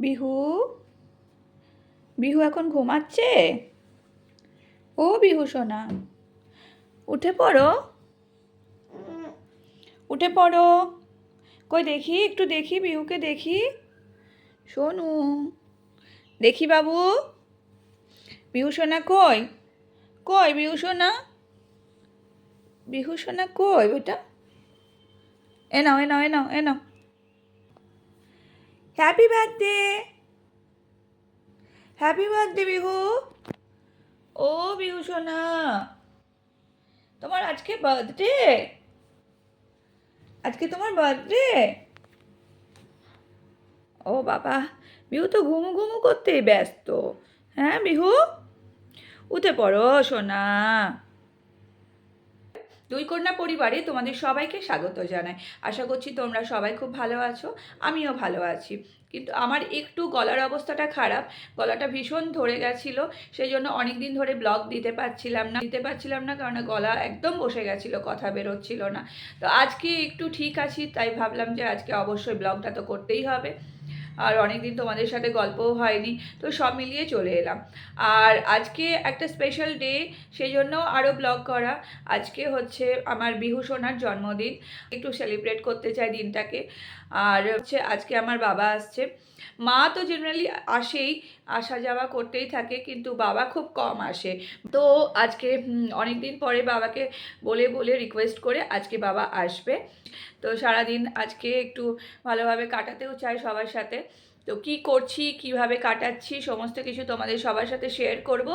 বিহু? বিহু এখন ঘুমাচ্ছে? ও বিহু সোনা, উঠে পড়ো। উঠে পড়ো। কই দেখি, একটু দেখি, বিহুকে দেখি। শোনু দেখি বাবু। বিহু সোনা কই? কই বিহু সোনা? বিহু সোনা কই? বেটা এ নাও এ নাও এ নাও এ নাও। Happy birthday happy birthday Bihu ও বিহু সোনা। তোমার আজকে বার্থডে আজকে তোমার বার্থডে ও বাবা বিহু তো ঘুমু ঘুমু করতেই ব্যস্ত। হ্যাঁ বিহু উঠে পড়ো, সোনা। দুই কন্যা পরিবারে তোমাদের সবাইকে স্বাগত জানাই। আশা করছি তোমরা সবাই খুব ভালো আছো, আমিও ভালো আছি। কিন্তু আমার একটু গলার অবস্থাটা খারাপ, গলাটা ভীষণ ধরে গেছিল সেই জন্য অনেক দিন ধরে ব্লগ দিতে পারছিলাম না, দিতে পারছিলাম না, কারণ গলা একদম বসে গেছিল, কথা বেরোচ্ছিল না। তো আজকে একটু ঠিক আছি, তাই ভাবলাম যে আজকে অবশ্যই ব্লগটা তো করতেই হবে। আর অনেকদিন তোমাদের সাথে গল্পও হয়নি, তো সব মিলিয়ে চলে এলাম। আর আজকে একটা স্পেশাল ডে সেই জন্য আরও ব্লগ করা। আজকে হচ্ছে আমার বিহু সোনার জন্মদিন, একটু সেলিব্রেট করতে চাই দিনটাকে। আর হচ্ছে আজকে আমার বাবা আসছে। মা তো জেনারেলি আসেই আসা যাওয়া করতেই থাকে, কিন্তু বাবা খুব কম আসে। তো আজকে অনেক দিন পরে বাবাকে বলে বলে রিকোয়েস্ট করে আজকে বাবা আসবে। তো সারাদিন আজকে একটু ভালোভাবে কাটাতেও চাই সবার সাথে। তো কি করছি, কীভাবে কাটাচ্ছি, সমস্ত কিছু তোমাদের সবার সাথে শেয়ার করব।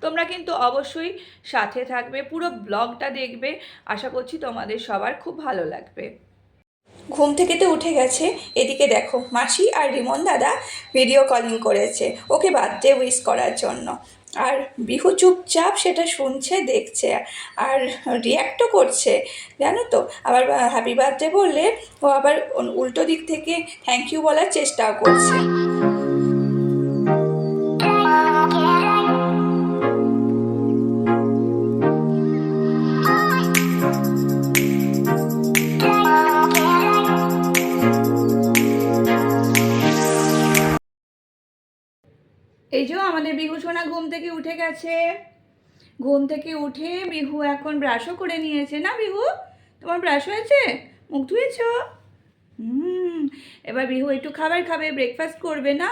তোমরা কিন্তু অবশ্যই সাথে থাকবে, পুরো ব্লগটা দেখবে। আশা করছি তোমাদের সবার খুব ভালো লাগবে। ঘুম থেকে তো উঠে গেছে। এদিকে দেখো, মাসি আর রিমন দাদা ভিডিও কলিং করেছে। ওকে বার্থডে উইশ করার জন্য। আর বিহু চুপচাপ সেটা শুনছে, দেখছে। আর রিয়াক্টও করছে, জানো তো? আবার হ্যাপি বার্থডে বললে ও আবার উল্টো দিক থেকে থ্যাংক ইউ বলার চেষ্টাও করছে। ঘুম থেকে উঠে গেছে। ঘুম থেকে উঠে বিহু এখন ব্রাশও করে নিয়েছে। না বিহু তোমার ব্রাশ হয়েছে? মুখ ধুয়েছ? হুম এবার বিহু একটু খাবার খাবে ব্রেকফাস্ট করবে না?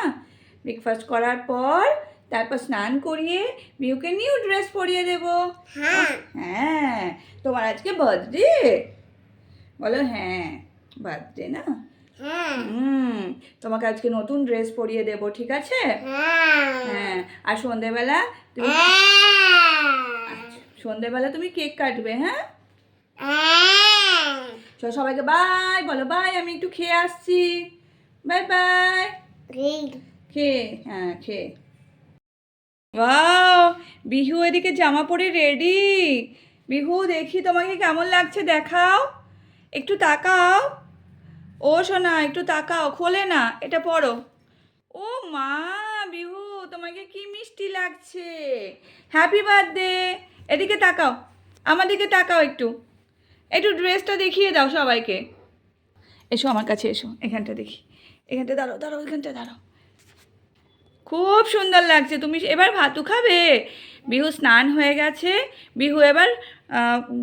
ব্রেকফাস্ট করার পর তারপর স্নান করিয়ে বিহুকে নিউ ড্রেস পরিয়ে দেব। হ্যাঁ। হ্যাঁ তোমার আজকে বার্থডে বলো হ্যাঁ বার্থডে না? হুম। তোমাকে আজকে নতুন ড্রেস পরিয়ে দেবো ঠিক আছে? হ্যাঁ আর সন্ধেবেলা তুমি সন্ধেবেলা তুমি কেক কাটবে হ্যাঁ? চলো সবাইকে বাই বলো বাই আমি একটু খেয়ে আসছি। বাই বাই খেয়ে। হ্যাঁ খেয়ে। ওয়াও বিহু এদিকে জামা পরে রেডি বিহু দেখি তোমাকে কেমন লাগছে দেখাও। একটু তাকাও। ও সোনা, একটু তাকাও, খোলে না, এটা পড়ো ও মা, বিহু, তোমাকে কি মিষ্টি লাগছে। হ্যাপি বার্থডে এদিকে তাকাও, আমার দিকে তাকাও একটু। একটু ড্রেসটা দেখিয়ে দাও সবাইকে। এসো আমার কাছে এসো, এখানটা দেখি। এখানটা দাঁড়াও দাঁড়াও, এখানটা দাঁড়াও। খুব সুন্দর লাগছে। তুমি এবার ভাতু খাবে? বিহু স্নান হয়ে গেছে। বিহু এবার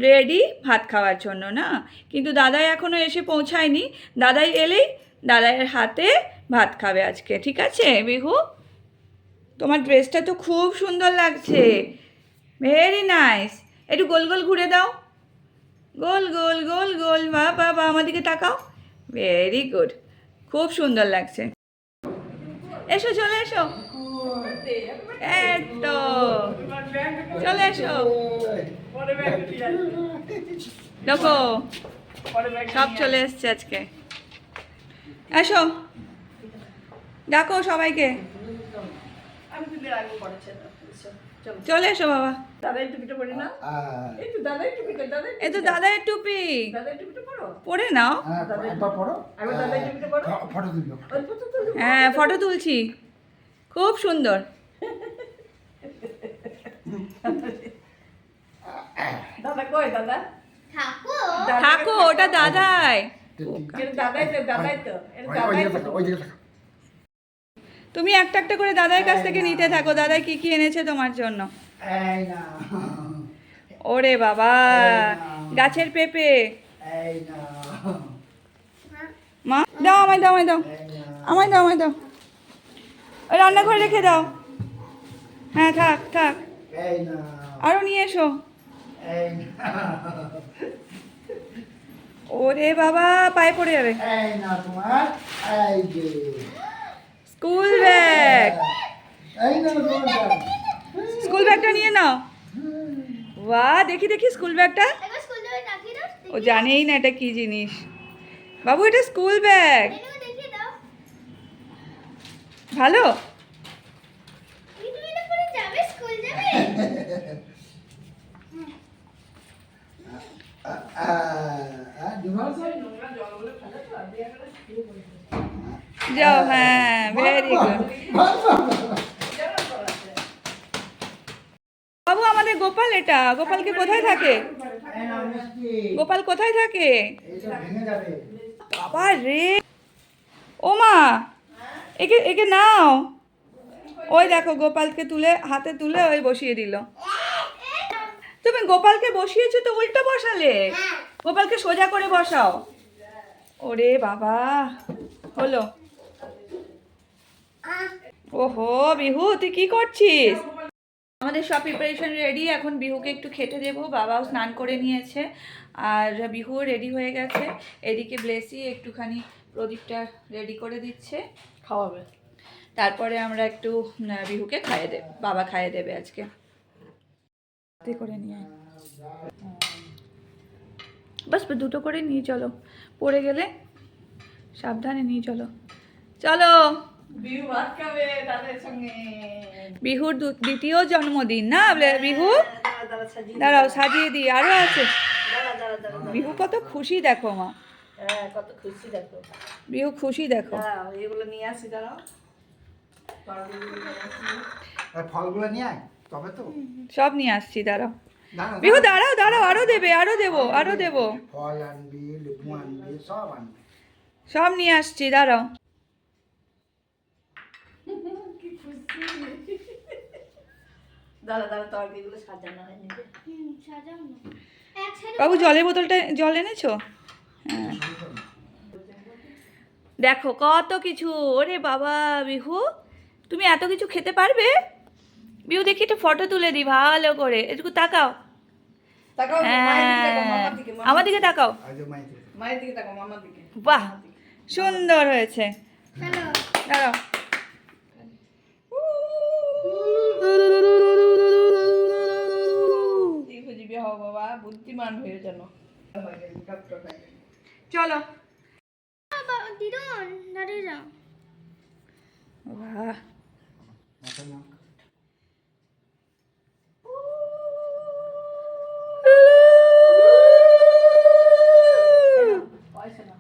রেডি ভাত খাওয়ার জন্য, না? কিন্তু দাদাই এখনও এসে পৌঁছায়নি। দাদাই এলেই দাদাইয়ের হাতে ভাত খাবে আজকে, ঠিক আছে বিহু? তোমার ড্রেসটা তো খুব সুন্দর লাগছে। ভেরি নাইস একটু গোল গোল ঘুরে দাও। গোল গোল গোল গোল। বা বা বা আমার তাকাও। ভেরি গুড খুব সুন্দর লাগছে। এসো চলে এসো। একটো চলে এসো। দেখো সব চলে এসছে আজকে। এসো। ডাকো সবাইকে। চলে এসো বাবা। এই তো দাদার টুপি। পরে। নাও। হ্যাঁ ফটো তুলছি। খুব সুন্দর। দাদা কই দাদা? থাকো ওটা দাদাই। তুমি একটা একটা করে দাদার কাছ থেকে নিতে থাকো। দাদা কি কি এনেছে তোমার জন্য? ওরে বাবা। গাছের পেঁপে। না। মা দাও আমায় দাও আমায় দাও। আমায় দাও আমায় দাও। ওই রান্নাঘরে রেখে দাও। হ্যাঁ থাক থাক। আরও নিয়ে এসো। ওরে বাবা পায়ে পড়ে যাবে। School bag. স্কুল ব্যাগটা নিয়ে নাও। বাহ দেখি দেখি স্কুল ব্যাগটা। ও জানেই না এটা কি জিনিস। বাবু এটা স্কুল ব্যাগ ভালো? তুমি তুমি এটা পরে যাবে স্কুল যাবে। ডিভোর্স যাও হ্যাঁ ভেরি গুড বাবু আমাদের গোপাল এটা। গোপালকে কোথায় থাকে? গোপাল কোথায় থাকে? এইটা ভেঙে যাবে। বাবা রে। ও মা, একে একে নাও। ওই দেখো, গোপালকে তুলে, হাতে তুলে ওই বসিয়ে দিল। তুমি গোপালকে বসিয়েছো তো উল্টো বসালে। গোপালকে সোজা করে বসাও। ওরে বাবা, হলো। ওহো, বিহু, তুই কি করছিস? আমাদের সব প্রিপারেশন রেডি এখন বিহুকে একটু খেতে দেবো। বাবাও স্নান করে নিয়েছে, আর বিহুও রেডি হয়ে গেছে। এদিকে ব্লেসি একটুখানি প্রদীপটা রেডি করে দিচ্ছে, খাওয়াবে। তারপরে আমরা একটু বিহুকে খাইয়ে দেব বাবা খাইয়ে দেবে আজকে। করে নিয়ে বাস, দুটো করে নিয়ে চলো। পড়ে গেলে সাবধানে নিয়ে চলো। চলো। বিহু ভাত খাবে তাদের সঙ্গে। বিহুর দ্বিতীয় জন্মদিন না? বিহু? দাঁড়া দাঁড়া সাজিয়ে দাঁড়াও সাজিয়ে দিই আরও আছে। দাঁড়া দাঁড়া দাঁড়া বিহু কত খুশি দেখো মা। হ্যাঁ কত খুশি দেখো। বিহু খুশি দেখো। এগুলো নিয়ে আসি দাঁড়াও। নিয়ে ফলগুলো নিয়ে আয় তবে তো। সব নিয়ে আসছি দাঁড়াও। বিহু দাঁড়াও দাঁড়াও আরও দেবে আরও দেবো আরও দেবো। ফল আনবি লেবু আনবি সব আনবি। সব নিয়ে আসছি দাঁড়াও। দাঁড়া দাঁড়া তরকারিগুলো সাজানো হয়নি বাবু জলের বোতলটা জল এনেছো? হ্যাঁ। দেখো কত কিছু। ওরে বাবা বিহু তুমি এত কিছু খেতে পারবে? বিহু দেখি একটু ফটো তুলে দিই ভালো করে। এটুকু তাকাও। তাকাও মায়ের দিকে তাকাও, হ্যাঁ। আমার দিকে তাকাও। বাহ সুন্দর হয়েছে। দাঁড়াও। বুদ্ধিমান হয়ে যেন। হয়ে গেলি, ডক্টর হয়ে চলো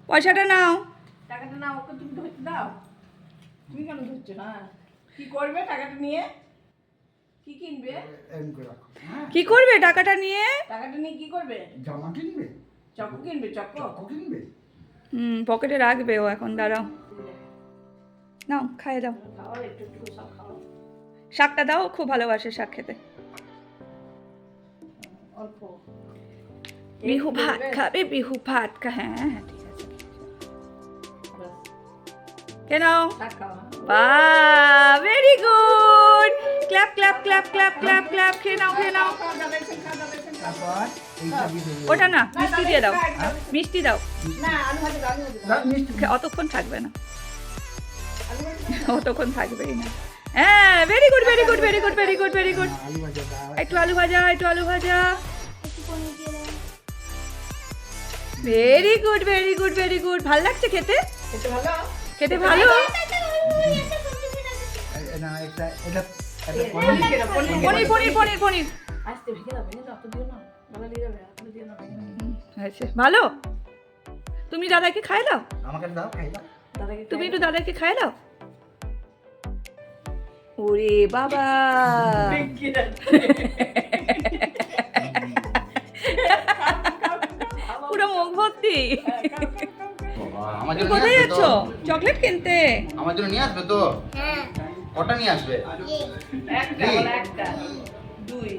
পয়সাটা নাও। টাকাটা নাও ওকে তুমি ধরতে দাও। তুমি কেন ধরছো? না কি করবে টাকাটা নিয়ে? কি কিনবে? এরম করে রাখো। হ্যাঁ কি করবে টাকাটা নিয়ে? টাকাটা নিয়ে কি করবে? জামা কিনবে? চকো কিনবে চকো চকো কিনবে? হুম পকেটে রাখবে ও এখন দাঁড়াও। নাও খাইয়ে দাও। খাও একটু একটু সব খাও শাকটা দাও খুব ভালোবাসে শাক খেতে। বিহু ভাত খাবে বিহু ভাত খা হ্যাঁ হ্যাঁ ঠিক আছে কেন। বাহ very good clap clap clap clap clap clap খেয়ে নাও খেয়ে নাও ওটা না মিষ্টি দিয়ে দাও মিষ্টি দাও অতক্ষণ থাকবে না আলু ভাজা দাও। অতক্ষণ থাকবেই না হ্যাঁ very good very good very good very good very good একটু আলু ভাজা একটু আলু ভাজা very good very good very good ভালো লাগছে খেতে খেতে ভালো খেতে ভালো এটা একটা পনির পনির পনির পনির। ভালো? তুমি দাদাকে খাই দাও? আমাকে দাও খাই দাও। তুমি একটু দাদাকে খাই দাও? ওরে বাবা। পুরো মুখ ভর্তি। জন্য কোথায় নিয়ে আসবে যাচ্ছ? তো। চকলেট কিনতে। আমার জন্য নিয়ে আসবে তো। হ্যাঁ কটা নিয়ে আসবে একটা বল একটা দুই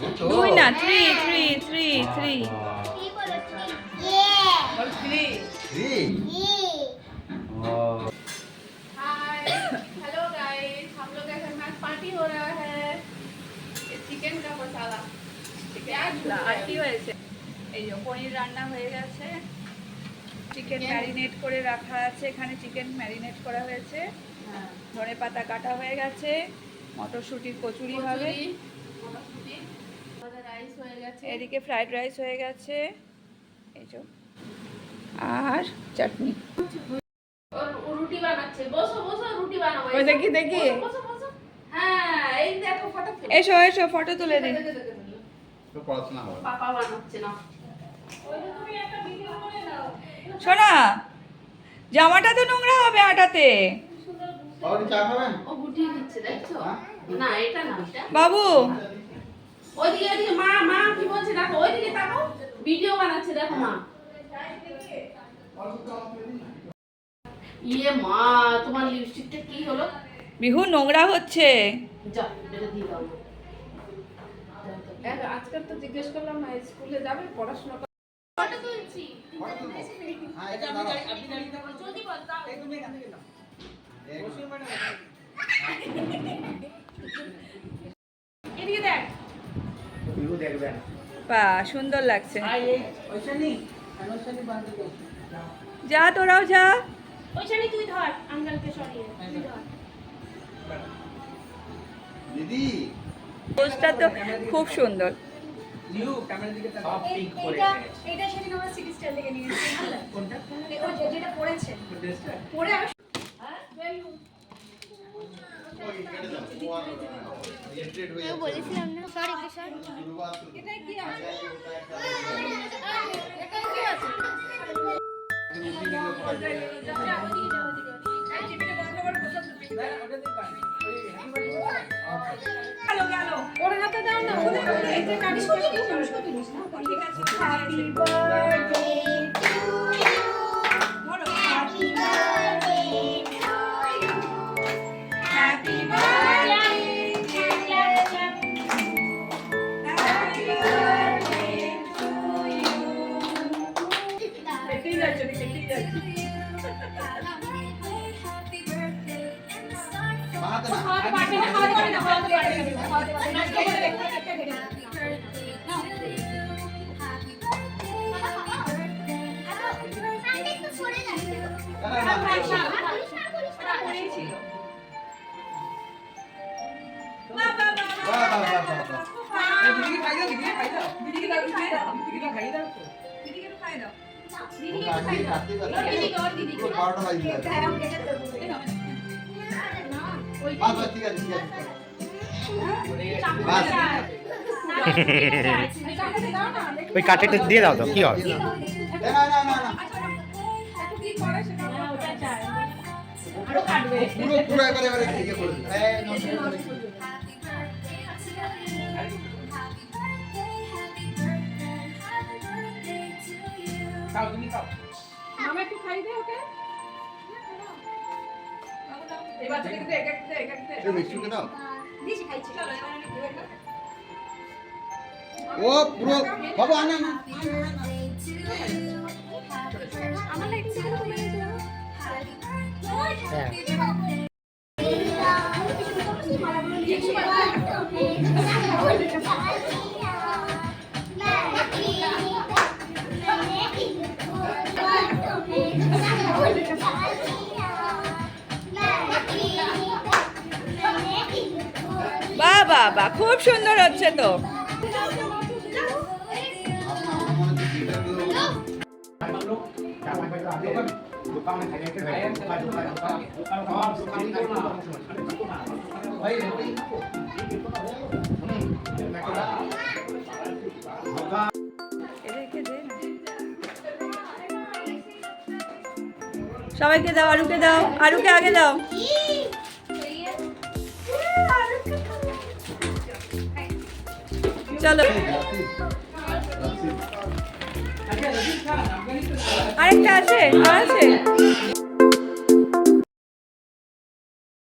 বুঝছো? দুই না থ্রি থ্রি থ্রি থ্রি কি বলো ইয়ে বল থ্রি Three? ইয়ে ও, हाय हेलो गाइस हम लोग का घर में आज पार्टी हो रहा है ये चिकन का मसाला प्याज আর কি হয়েছে এই যে পনির রান্না হয়ে গেছে চিকেন ম্যারিনেট করে রাখা আছে এখানে চিকেন ম্যারিনেট করা হয়েছে ধনে পাতা কাটা হয়ে গেছে মটরশুটির কচুরি হবে। এদিকে ফ্রাইড রাইস হয়ে গেছে। আর চাটনি। দেখি হ্যাঁ এই এসো এসো ফটো তুলে জামাটা তো নোংরা হবে আটাতে। বাবা চা খাবেন? ও গুটিয়ে দিচ্ছে দেখছ? না এটা না বাবু! ওইদিকে ওইদিকে মা মা কি বলছে দেখো ওইদিকে তাকাও। ভিডিও বানাচ্ছে দেখো মা। ইয়ে মা তোমার লিপস্টিকটা কি হলো? বিহু নোংরা হচ্ছে। যা এটা দিয়ে দাও। আজকাল তো জিজ্ঞেস করলাম না স্কুলে যাবে পড়াশোনা ফটো তুলছি। হ্যাঁ এটা বা সুন্দর লাগছে। যা তোরাও যা। তুই ধর আঙ্কেলকে সরিয়ে দিদি। পোস্টটা তো খুব সুন্দর। এটা সেদিন আমরা সিটি স্টাইল থেকে কোনটা? যেটা পড়েছে। বলেছিলাম না সরি সরি এটা কি আছে গেল গেল ওর হাতে দাও না ওদের হাতে এই বাহ, বাহ, বাহ। এই দিদিকে খাই দাও দিদিকে খাই দাও দিদিকে দাও। দিদিকে দাও দিদিকে খাই দাও। দিদিকে খাই দাও। ওই কাঠেটা দিয়ে দাও তো কি হয়? চাই আরও কাটবে পুরো পুরো এবারে এবারে খাও তুমি খাও। মামা একটু খাই দে ওকে। এই বাচ্চাকে দে এক এক দে এক এক দে। এই মিষ্টিকে দাও। দিছি খাইছি। চলো এবার আমি খাই ও পুরো বাবু আনা না আমার বাহ খুব সুন্দর হচ্ছে তো। সবাইকে দাও আরুকে দাও আরুকে আগে দাও চলো। আরেকটা আছে আর আছে।